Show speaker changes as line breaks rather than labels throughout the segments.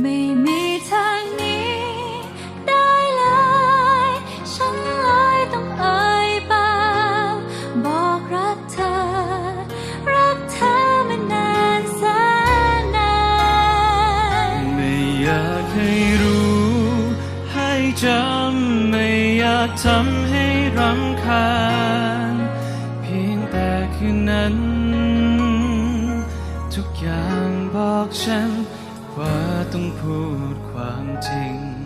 ไม่มีทางนี้ได้เลย ฉันเลยต้องเอ่ปากบอกรักเธอ รักเธอมานานแสนนาน
ไม่อยากให้รู้ ให้จำไม่อยากทำให้รำคาญ เพียงแต่คืนั้น ทุกอย่างบอกฉัน ว่าต้องพูดความจริง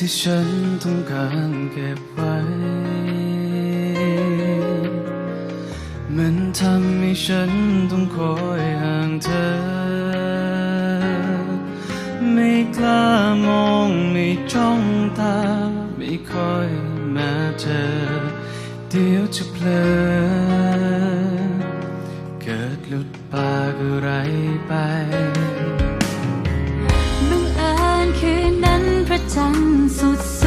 ที่ฉันต้องการเก็บไว้ มันทำให้ฉันต้องคอยห่างเธอ ไม่กล้ามองไม่จ้องตา ไม่ค่อยมาเจอ เดี๋ยวจะเพลอเกิดหลุดปากอะไรไป
บังเอิญคืนนั้นพระจันทร์ สุดส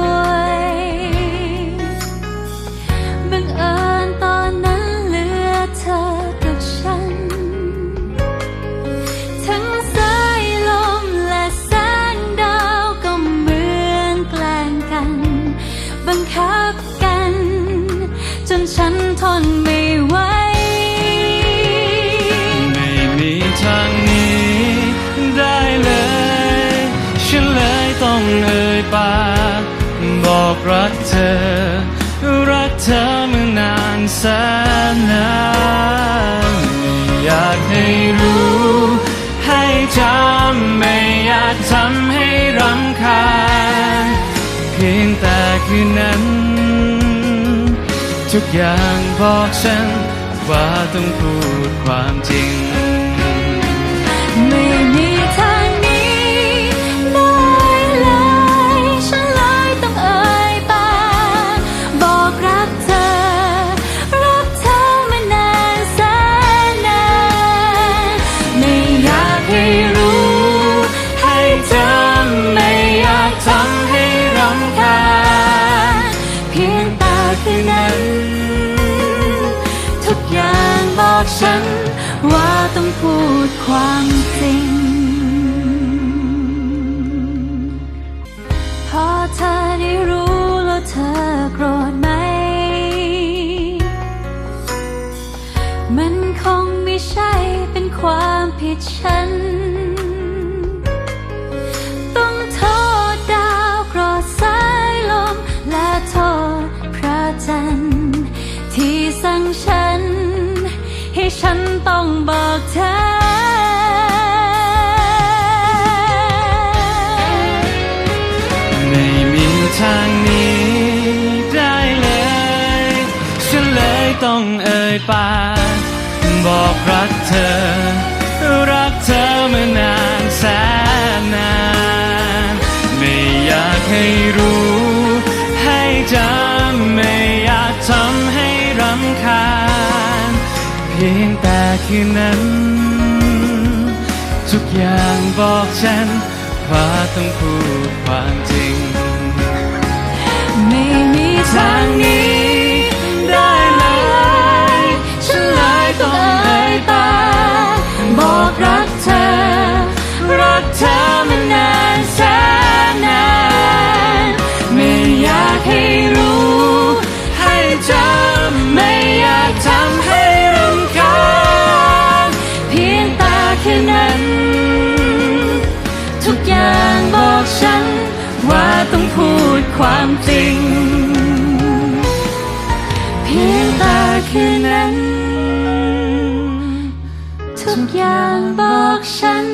วยบังเอิญตอนนั้นเหลือเธอกับฉัน ทั้งสายลมและแสงดาวก็เหมือนแกล้งกัน บังคับกัน จนฉันทนไม่ไหว
ไม่มีทางนี้ได้เลย ฉันเลยต้องเอ่ ยปากบอกรักเธอ รักเธอมานานแสนนานอยากให้รู้ ให้จำไม่อยากทำให้รำคาญเพียงแต่คืนนั้น ทุกอย่างบอกฉันว่าต้องพูดความจริง
ความจริง พอเธอได้รู้แล้วเธอโกรธไหม มันคงไม่ใช่เป็นความผิดฉัน ต้องโทษดาวกรธสายลม และโทษพระจันทร์ที่สั่งฉัน ให้ฉันต้องบอกเธอ
ยปาบอกรักเธอ รักเธอมานานแสนนาน ไม่อยากให้รู้ ให้จำไม่อยากทำให้รำคาญ เพียงแต่คืนนั้น ทุกอย่างบอกฉันว่าต้องพูดความจริง
ไม่มีทางนี้ แค่นั้น ทุกอย่างบอกฉัน ว่าต้องพูดความจริง เพียงตาแค่นั้น ทุกอย่างบอกฉัน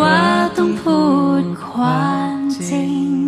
ว่าต้องพูดความจริง